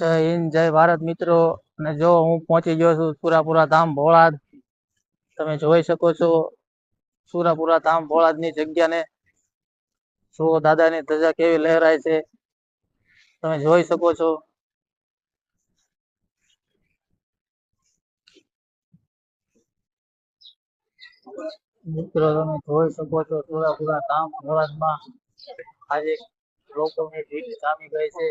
જય હિન્દ, જય ભારત મિત્રો. અને જો હું પહોંચી ગયો છું સુરાપુરા ધામ ભોળાદ, તમે જોઈ શકો છો સુરાપુરા ધામ ભોળાદની જગ્યાને. જુઓ દાદાની ધજા કેવી લહેરાય છે. તમે જોઈ શકો છો. મિત્રો, તમે જોઈ શકો છો સુરાપુરા ધામ ભોળાદમાં આજે લોકોની ભીડ જામી ગઈ છે.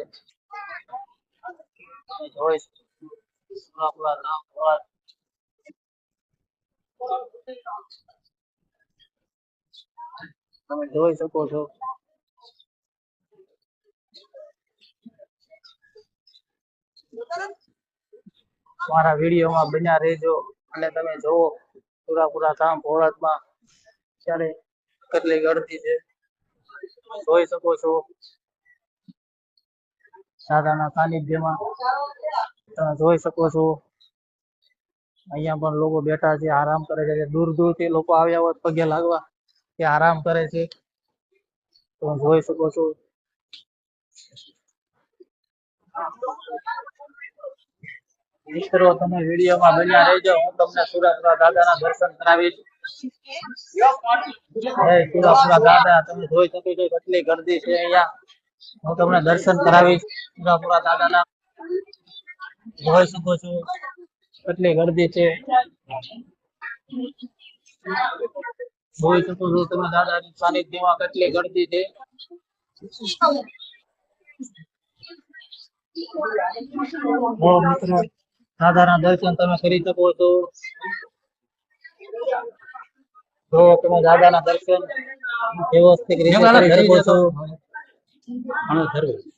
તમે જોઈ શકો છો. મારા વિડીયોમાં બન્યા રહેજો અને તમે જોવો પૂરા પૂરા કામ ભોળાદમાં ક્યારે કેટલી ગળતી છે જોઈ શકો છો દાદાના સાનિધ્યમાં તમે જોઈ શકો છો. અહીંયા પણ લોકો બેઠા છે, આરામ કરે છે. દૂર દૂરથી લોકો આવ્યા હોત પગે લાગવા તે આરામ કરે છે. તમે જોઈ શકો છો. મિત્રો, તમે વિડીયોમાં બન્યા રહેજો. હું તમને સુરતના દાદાના દર્શન કરાવીશ. જય સુરાપુરા દાદા. તમે જોઈ શકો છો, કેટલી ગરદી છે અહીંયા. હું તમને દર્શન કરાવીશ. સુરાપુરા દાદાના. જોઈ શકો છો કેટલી ગરદી છે. જોઈ શકો છો તમે દાદાની સાનિધ્યમાં કેટલી ગરદી છે. દાદાના દર્શન તમે કરી શકો છો. જો તમે દાદાના દર્શન વ્યવસ્થિત રીતે કરી શકો છો. மனதை தருவது